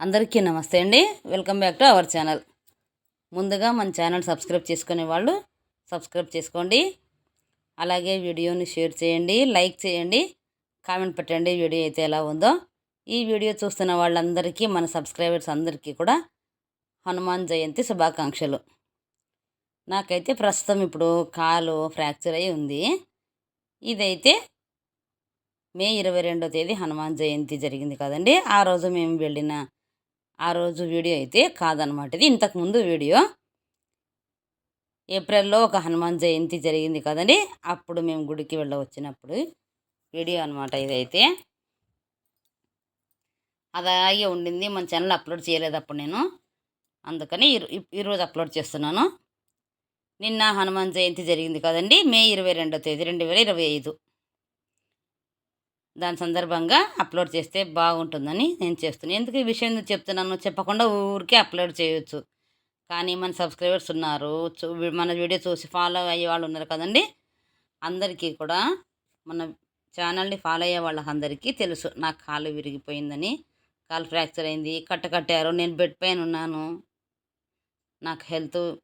అందరికీ నమస్తే అండి. Welcome back to our channel. ముందుగా మన ఛానల్ సబ్స్క్రైబ్ చేసుకునే వాళ్ళు సబ్స్క్రైబ్ చేసుకోండి. అలాగే వీడియోని షేర్ చేయండి లైక్ చేయండి కామెంట్ పెట్టండి వీడియో అయితే ఎలా ఉందో. ఈ వీడియో చూస్తున్న వాళ్ళందరికీ మన సబ్స్క్రైబర్స్ అందరికీ కూడా హనుమాన్ జయంతి శుభాకాంక్షలు. నాకైతే ప్రస్తుతం ఇప్పుడు కాలు ఫ్రాక్చర్ అయి ఉంది. ఇదైతే మే ఇరవై రెండో తేదీ హనుమాన్ జయంతి జరిగింది కదండి. ఆ రోజు మేము వెళ్ళిన ఆ రోజు వీడియో అయితే కాదనమాట ఇది ఇంతకుముందు వీడియో. ఏప్రిల్లో ఒక హనుమాన్ జయంతి జరిగింది కదండి. అప్పుడు మేము గుడికి వెళ్ళ వచ్చినప్పుడు వీడియో అనమాట ఇదైతే. అలాగే ఉండింది. మన ఛానల్ అప్లోడ్ చేయలేదు అప్పుడు నేను. అందుకని ఈరోజు అప్లోడ్ చేస్తున్నాను. నిన్న హనుమాన్ జయంతి జరిగింది కదండి. మే ఇరవై రెండో తేదీ రెండు వేల ఇరవై ఐదు. దాని సందర్భంగా అప్లోడ్ చేస్తే బాగుంటుందని నేను చేస్తున్నాను. ఎందుకు ఈ విషయం చెప్తున్నాను చెప్పకుండా ఊరికే అప్లోడ్ చేయొచ్చు. కానీ మన సబ్స్క్రైబర్స్ ఉన్నారు. మన వీడియో చూసి ఫాలో అయ్యే వాళ్ళు ఉన్నారు కదండి. అందరికీ కూడా మన ఛానల్ని ఫాలో అయ్యే వాళ్ళందరికీ తెలుసు. నాకు కాలు విరిగిపోయిందని. కాలు ఫ్రాక్చర్ అయింది. కట్ట కట్టారు. నేను బెడ్ పైన ఉన్నాను. నాకు హెల్త్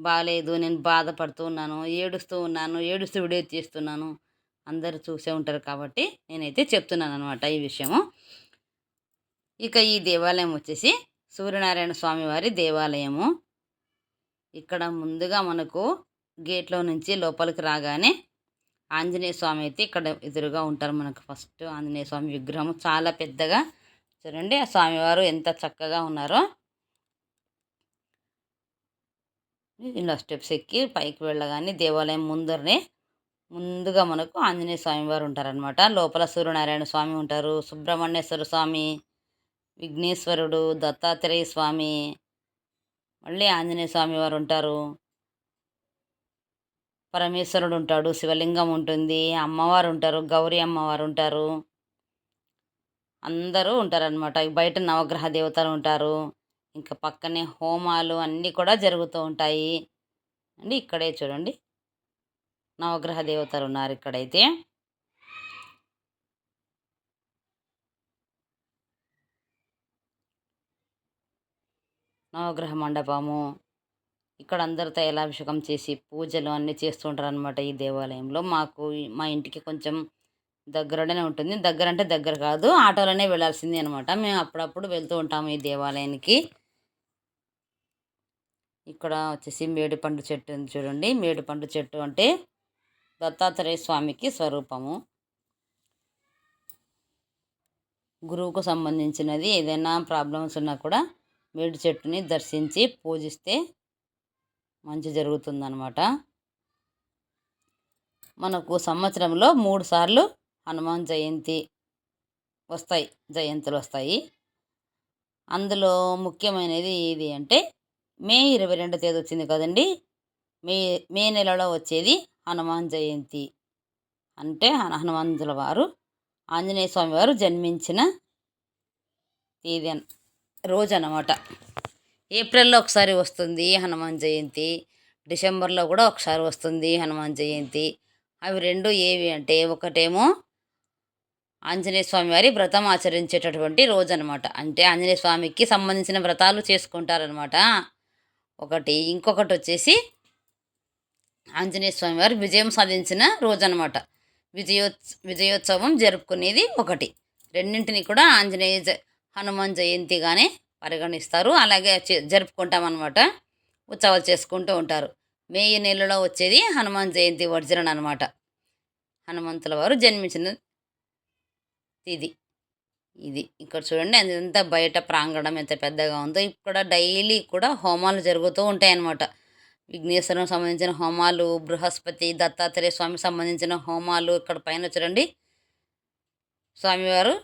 బాగాలేదు నేను బాధపడుతూ ఉన్నాను. ఏడుస్తూ ఉన్నాను. ఏడుస్తూ వీడియో తీస్తున్నాను. అందరూ చూసే ఉంటారు కాబట్టి నేనైతే చెప్తున్నాను అనమాట ఈ విషయము. ఇక ఈ దేవాలయం వచ్చేసి సూర్యనారాయణ స్వామి వారి దేవాలయము. ఇక్కడ ముందుగా మనకు గేట్లో నుంచి లోపలికి రాగానే ఆంజనేయ స్వామి అయితే ఇక్కడ ఎదురుగా ఉంటారు మనకు ఫస్ట్ ఆంజనేయ స్వామి విగ్రహం చాలా పెద్దగా చూడండి ఆ స్వామివారు ఎంత చక్కగా ఉన్నారో. ఇలా స్టెప్స్ ఎక్కి పైకి వెళ్ళగానే దేవాలయం ముందరనే ముందుగా మనకు ఆంజనేయ స్వామి వారు ఉంటారనమాట లోపల సూర్యనారాయణ స్వామి ఉంటారు సుబ్రహ్మణ్యేశ్వర స్వామి విఘ్నేశ్వరుడు దత్తాత్రేయ స్వామి మళ్ళీ ఆంజనేయ స్వామి వారు ఉంటారు. పరమేశ్వరుడు ఉంటాడు శివలింగం ఉంటుంది అమ్మవారు ఉంటారు గౌరీ అమ్మవారు ఉంటారు. అందరూ ఉంటారనమాట బయట నవగ్రహ దేవతలు ఉంటారు. ఇంకా పక్కనే హోమాలు అన్నీ కూడా జరుగుతూ ఉంటాయి. అండి ఇక్కడే చూడండి. నవగ్రహ దేవతలు ఉన్నారు ఇక్కడైతే. నవగ్రహ మండపము. ఇక్కడ అందరు తైలాభిషేకం చేసి పూజలు అన్నీ చేస్తుంటారు అనమాట ఈ దేవాలయంలో. మాకు మా ఇంటికి కొంచెం దగ్గరనే ఉంటుంది. దగ్గర అంటే దగ్గర కాదు ఆటోలోనే వెళ్ళాల్సింది అనమాట మేము అప్పుడప్పుడు వెళ్తూ ఉంటాము ఈ దేవాలయానికి. ఇక్కడ వచ్చేసి మేడిపండు చెట్టు ఉంది చూడండి. మేడిపండు చెట్టు అంటే దత్తాత్రేయ స్వామికి స్వరూపము. గురువుకు సంబంధించినది ఏదైనా ప్రాబ్లమ్స్ ఉన్నా కూడా మేడి చెట్టుని దర్శించి పూజిస్తే మంచి జరుగుతుందన్నమాట. మనకు సంవత్సరంలో మూడు సార్లు హనుమాన్ జయంతి వస్తాయి జయంతులు వస్తాయి. అందులో ముఖ్యమైనది ఏది అంటే మే ఇరవై రెండో తేదీ వచ్చింది కదండి. మే మే నెలలో వచ్చేది హనుమాన్ జయంతి. అంటే హనుమంతుల వారు ఆంజనేయ స్వామి వారు జన్మించిన తేదీ రోజు అన్నమాట ఏప్రిల్లో ఒకసారి వస్తుంది హనుమాన్ జయంతి డిసెంబర్లో కూడా ఒకసారి వస్తుంది హనుమాన్ జయంతి. అవి రెండు ఏవి అంటే ఒకటేమో ఆంజనేయ స్వామి వారి వ్రతం ఆచరించేటటువంటి రోజు అనమాట అంటే ఆంజనేయ స్వామికి సంబంధించిన వ్రతాలు చేసుకుంటారనమాట. ఒకటి ఇంకొకటి వచ్చేసి ఆంజనేయ స్వామివారు విజయం సాధించిన రోజు అనమాట విజయోత్స విజయోత్సవం జరుపుకునేది ఒకటి. రెండింటిని కూడా ఆంజనేయ జ హనుమాన్ జయంతిగానే పరిగణిస్తారు. అలాగే జరుపుకుంటామన్నమాట. ఉత్సవాలు చేసుకుంటూ ఉంటారు. మే నెలలో వచ్చేది హనుమాన్ జయంతి వర్జన అనమాట హనుమంతుల వారు జన్మించిన ఇది ఇది ఇక్కడ చూడండి ఎంత బయట ప్రాంగణం ఎంత పెద్దగా ఉందో. ఇక్కడ డైలీ కూడా హోమాలు జరుగుతూ ఉంటాయన్నమాట. విఘ్నేశ్వరం సంబంధించిన హోమాలు బృహస్పతి దత్తాత్రేయ స్వామి సంబంధించిన హోమాలు ఇక్కడ పైన చూడండి. స్వామివారు